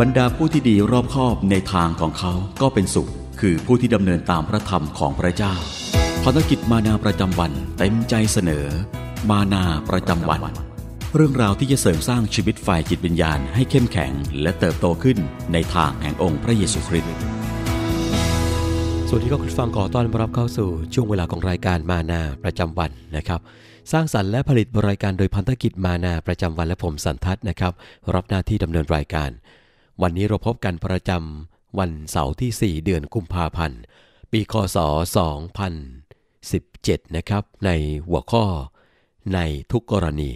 บรรดาผู้ที่ดีรอบคอบในทางของเขาก็เป็นสุข คือผู้ที่ดำเนินตามพระธรรมของพระเจ้าภารกิจมานาประจำวันเต็มใจเสนอ มานาประจำวัน เรื่องราวที่จะเสริมสร้างชีวิตฝ่ายจิตวิญญาณให้เข้มแข็งและเติบโตขึ้นในทางแห่งองค์พระเยซูคริสต์สวัสดีครับคุณฟังขอต้อนรับเข้าสู่ช่วงเวลาของรายการมานาประจำวันนะครับสร้างสรรค์และผลิตรายการโดยพันธกิจมานาประจำวันและผมสันทัศน์นะครับรับหน้าที่ดำเนินรายการ วันนี้เราพบกันประจำวันเสาร์ที่ 4 เดือนกุมภาพันธ์ ปีคศ 2017 นะครับ ในหัวข้อในทุกกรณี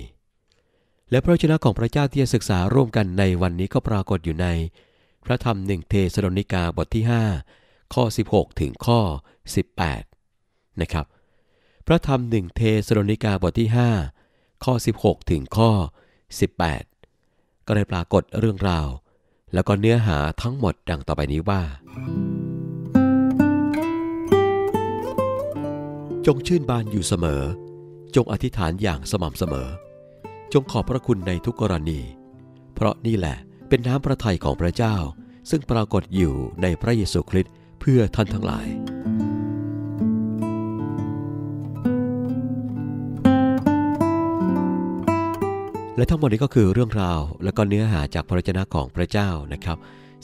และพระวจนะของพระเจ้าที่จะศึกษาร่วมกันในวันนี้ก็ปรากฏอยู่ใน พระธรรมหนึ่งเทสโลนิกาบทที่ 5 ข้อ 16 ถึงข้อ 18 นะครับ พระธรรมหนึ่งเทสโลนิกาบทที่ 5 ข้อ 16 ถึงข้อ 18 ก็ได้ปรากฏเรื่องราว แล้วก็เนื้อหาทั้งหมดดังต่อไปนี้ว่า จงชื่นบานอยู่เสมอ จงอธิษฐานอย่างสม่ำเสมอ จงขอบพระคุณในทุกกรณี เพราะนี่แหละเป็นน้ำพระทัยของพระเจ้า ซึ่งปรากฏอยู่ในพระเยซูคริสต์เพื่อท่านทั้งหลาย และทั้งหมดนี้ก็คือเรื่องราวและก็เนื้อหาจากพระวจนะของพระเจ้านะครับ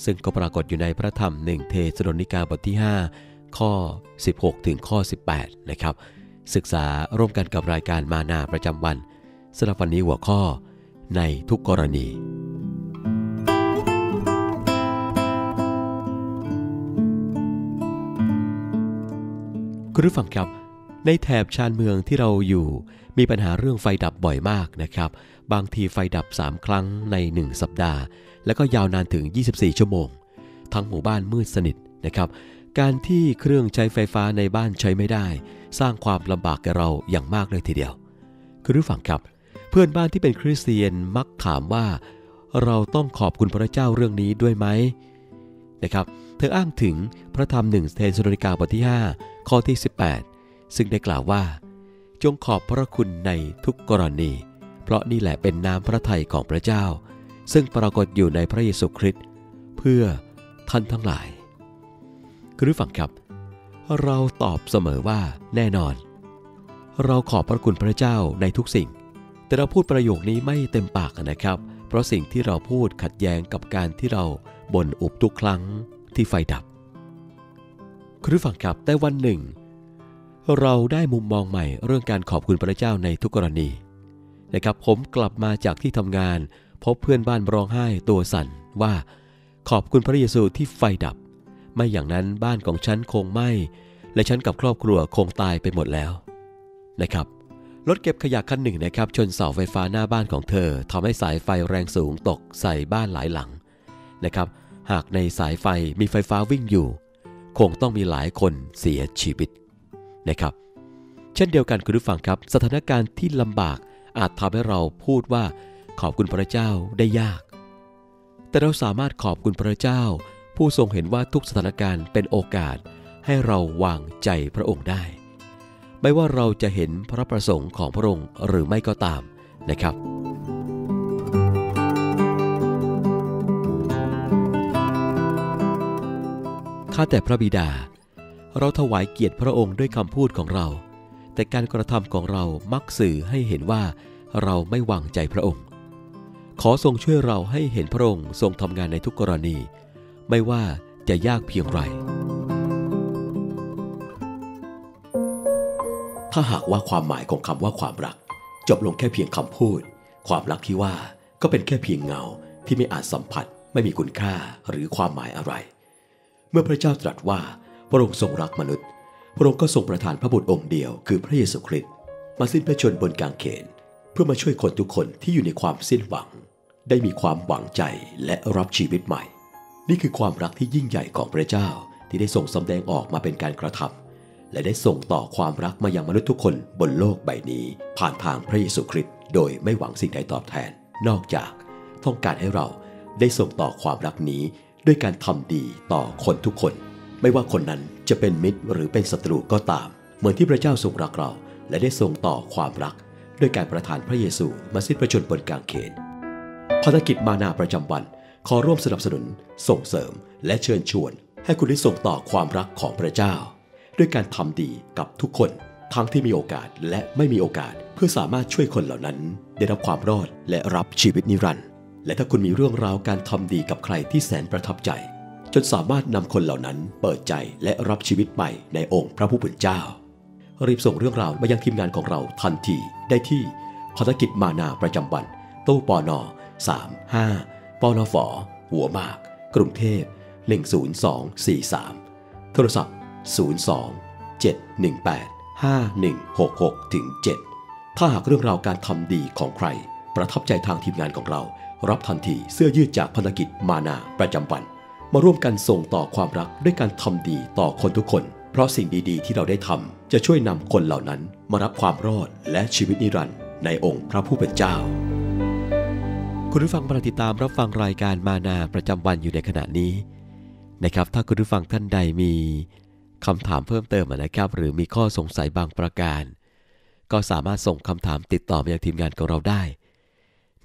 ซึ่งก็ปรากฏอยู่ในพระธรรมหนึ่งเทสโลนิกาบทที่ 5 ข้อ 16 ถึงข้อ 18 นะครับ ศึกษาร่วมกันกับรายการมานาประจำวันสำหรับวันนี้หัวข้อในทุกกรณี คุณผู้ฟังครับ ในแถบชานเมืองที่เราอยู่มีปัญหาเรื่องไฟดับบ่อยมากนะครับ บางทีไฟดับ 3 ครั้งใน 1 สัปดาห์ แล้วก็ยาวนานถึง 24 ชั่วโมง ทั้งหมู่บ้านมืดสนิทนะครับ การที่เครื่องใช้ไฟฟ้าในบ้านใช้ไม่ได้ สร้างความลำบากแก่เราอย่างมากเลยทีเดียวคุณผู้ฟังครับ เพื่อนบ้านที่เป็นคริสเตียนมักถามว่า เราต้องขอบคุณพระเจ้าเรื่องนี้ด้วยไหมนะครับ เธออ้างถึงพระธรรมหนึ่งเทสโลนิกาบทที่ 5 ข้อที่ 18 ซึ่งได้กล่าวว่า จงขอบพระคุณในทุกกรณี เพราะนี่แหละเป็นน้ำพระทัยของพระเจ้า ซึ่งปรากฏอยู่ในพระเยซูคริสต์เพื่อท่านทั้งหลายคุณผู้ฟังครับ เราตอบเสมอว่าแน่นอน เราขอบพระคุณพระเจ้าในทุกสิ่ง แต่เราพูดประโยคนี้ไม่เต็มปากนะครับ เพราะสิ่งที่เราพูดขัดแย้งกับการที่เราบ่นอุบทุกครั้งที่ไฟดับคุณผู้ฟังครับแต่วันหนึ่ง เราได้มุมมองใหม่เรื่องการขอบคุณพระเจ้าในทุกกรณีนะครับผมกลับมาจากที่ทำงาน พบเพื่อนบ้านร้องไห้ตัวสั่นว่า ขอบคุณพระเยซูที่ไฟดับ ไม่อย่างนั้นบ้านของฉันคงไหม้และฉันกับครอบครัวคงตายไปหมดแล้วนะครับรถเก็บขยะคันหนึ่งนะครับชนเสาไฟฟ้าหน้าบ้านของเธอทำให้สายไฟแรงสูงตกใส่บ้านหลายหลังนะครับ หากในสายไฟมีไฟฟ้าวิ่งอยู่ คงต้องมีหลายคนเสียชีวิต นะครับ เช่นเดียวกันคุณผู้ฟังครับ สถานการณ์ที่ลำบากอาจทำให้เราพูดว่าขอบคุณพระเจ้าได้ยาก แต่เราสามารถขอบคุณพระเจ้า ผู้ทรงเห็นว่าทุกสถานการณ์เป็นโอกาส ให้เราวางใจพระองค์ได้ ไม่ว่าเราจะเห็นพระประสงค์ของพระองค์หรือไม่ก็ตามนะครับข้าแต่พระบิดา เราถวายเกียรติพระองค์ด้วยคำพูดของเรา แต่การกระทำของเรามักสื่อให้เห็นว่าเราไม่วางใจพระองค์ ขอทรงช่วยเราให้เห็นพระองค์ทรงทำงานในทุกกรณี ไม่ว่าจะยากเพียงไร ถ้าหากว่าความหมายของคำว่าความรัก จบลงแค่เพียงคำพูด ความรักที่ว่าก็เป็นแค่เพียงเงาที่ไม่อาจสัมผัส ไม่มีคุณค่าหรือความหมายอะไร เมื่อพระเจ้าตรัสว่า พระองค์ทรงรักมนุษย์ พระองค์ก็ทรงประทานพระบุตรองค์เดียวคือพระเยซูคริสต์มาสิ้นพระชนบนกางเขน เพื่อมาช่วยคนทุกคนที่อยู่ในความสิ้นหวัง ได้มีความหวังใจและรับชีวิตใหม่ นี่คือความรักที่ยิ่งใหญ่ของพระเจ้าที่ได้ทรงสำแดงออกมาเป็นการกระทำและได้ส่งต่อความรักมายังมนุษย์ทุกคนบนโลกใบนี้ ผ่านทางพระเยซูคริสต์โดยไม่หวังสิ่งใดตอบแทน นอกจากต้องการให้เราได้ส่งต่อความรักนี้ด้วยการทำดีต่อคนทุกคน ไม่ว่าคนนั้นจะเป็นมิตรหรือเป็นศัตรูก็ตาม เหมือนที่พระเจ้าทรงรักเรา และได้ส่งต่อความรัก ด้วยการประทานพระเยซูมาสิ้นพระชนม์บนกางเขนภารกิจมานาประจำวัน ขอร่วมสนับสนุน ส่งเสริม และเชิญชวน ให้คุณได้ส่งต่อความรักของพระเจ้า ด้วยการทำดีกับทุกคน ทั้งที่มีโอกาสและไม่มีโอกาส เพื่อสามารถช่วยคนเหล่านั้น ได้รับความรอดและรับชีวิตนิรันดร์และถ้าคุณมีเรื่องราวการทำดีกับใครที่แสนประทับใจ จนสามารถนำคนเหล่านั้นเปิดใจและรับชีวิตใหม่ในองค์พระผู้เป็นเจ้า รีบส่งเรื่องราวมายังทีมงานของเราทันทีได้ที่ภารกิจมานาประจำวัน ตู้ปอนอ35ปอนอฝอหัวมาก กรุงเทพ 10243 โทรศัพท์ 02 718 5166ถึง7ถ้าหากเรื่องราวการทำดีของใคร ประทับใจทางทีมงานของเรา รับทันทีเสื้อยืดจากภารกิจมานาประจำวัน มาร่วมกันส่งต่อความรักด้วยการทำดีต่อคนทุกคน เพราะสิ่งดีๆ ที่เราได้ทำจะช่วยนำคนเหล่านั้นมารับความรอดและชีวิตนิรันดร์ในองค์พระผู้เป็นเจ้า คุณผู้ฟังประติดตามรับฟังรายการมานาประจำวันอยู่ในขณะนี้นะครับถ้าคุณผู้ฟังท่านใดมีคำถามเพิ่มเติมนะครับ หรือมีข้อสงสัยบางประการ ก็สามารถส่งคำถามติดต่อมายังทีมงานของเราได้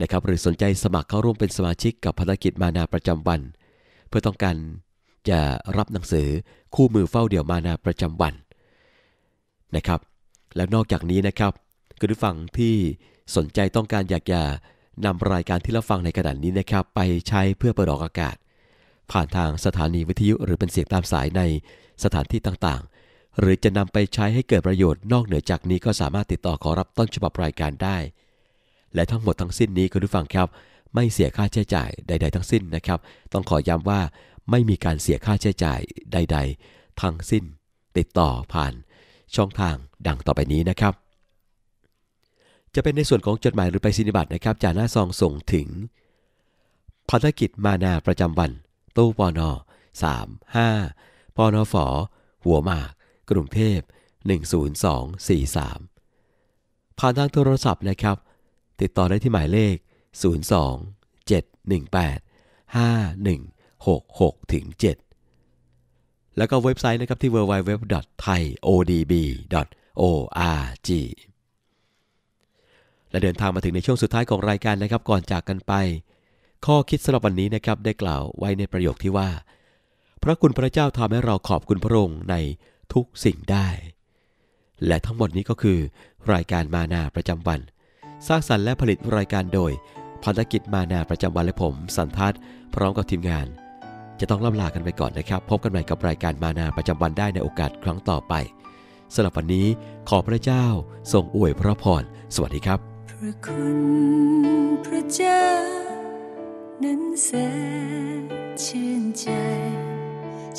นะครับหรือสนใจสมัครเข้าร่วมเป็นสมาชิกกับภารกิจมานาประจำวัน เพื่อต้องการจะรับหนังสือคู่มือเฝ้าเดี่ยวมานาประจำวันนะครับ แล้วนอกจากนี้นะครับคุณผู้ฟังที่สนใจต้องการอยากจะนำรายการที่เราฟังในขณะดานนี้นะครับ ไปใช้เพื่อเปิดอกอากาศ ผ่านทางสถานีวิทยุหรือเป็นเสียงตามสายในสถานที่ต่างๆ หรือจะนำไปใช้ให้เกิดประโยชน์นอกเหนือจากนี้ก็สามารถติดต่อขอรับต้นฉบับรายการได้ และทั้งหมดทั้งสิ้นนี้คุณผู้ฟังครับ ไม่เสียค่าใช้จ่ายใด ๆ ทั้งสิ้นนะครับ ต้องขอย้ำว่าไม่มีการเสียค่าใช้จ่ายใด ๆ ทั้งสิ้น ติดต่อผ่านช่องทางดังต่อไปนี้นะครับ จะเป็นในส่วนของจดหมายหรือไปสินิบัตรนะครับจากหน้าซองส่งถึงภารกิจมานาประจำวัน ตู้ปอนอ35ปอนอฝอหัวหมาก กรุงเทพ 10243 ผ่านทางโทรศัพท์นะครับ ติดต่อได้ที่หมายเลข 02 718 5166ถึง7แล้วก็เว็บไซต์นะครับที่ www.thaiodb.org และเดินทางมาถึงในช่วงสุดท้ายของรายการนะครับก่อนจากกันไป ข้อคิดสำหรับวันนี้นะครับได้กล่าวไว้ในประโยคที่ว่า พระคุณพระเจ้าทำให้เราขอบคุณพระองค์ในทุกสิ่งได้ และทั้งหมดนี้ก็คือ รายการมานาประจำวัน สร้างสรรค์และผลิตรายการโดย พันธกิจมานาประจำวันและผม สันทัศน์พร้อมกับทีมงาน จะต้องล่ำลากันไปก่อนนะครับ พบกันใหม่กับรายการมานาประจำวันได้ในโอกาสครั้งต่อไปสำหรับวันนี้ขอพระเจ้าทรงอวยพระพรสวัสดีครับ พระคุณพระเจ้า นั้นแสนชื่นใจ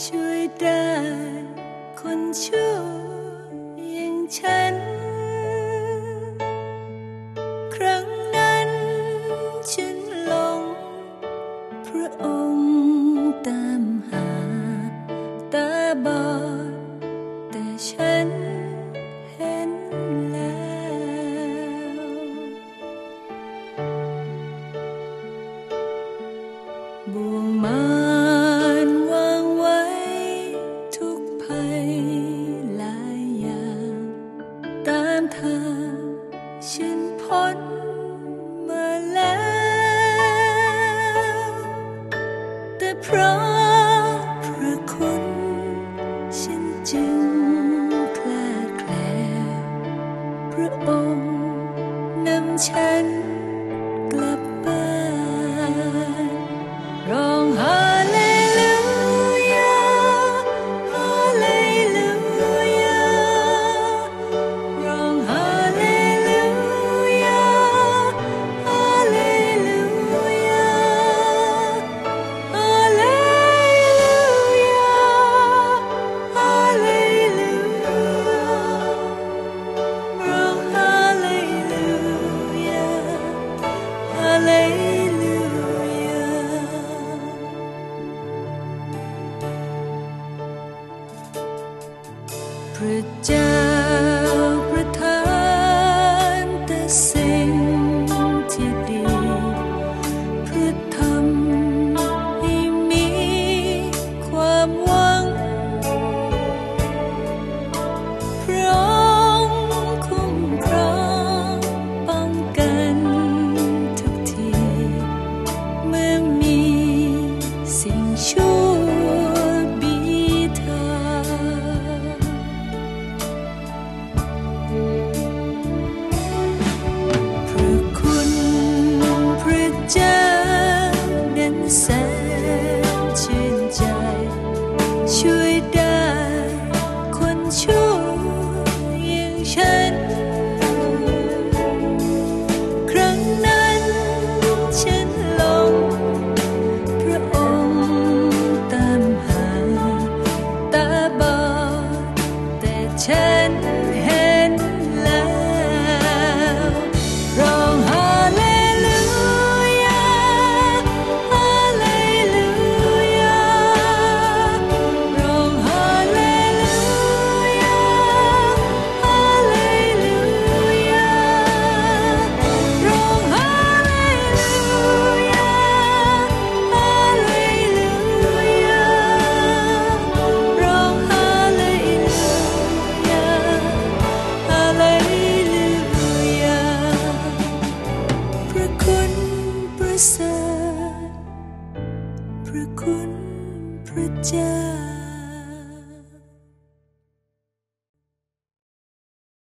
ช่วยได้คนชั่วอย่างฉัน ระองค์นำฉัน ร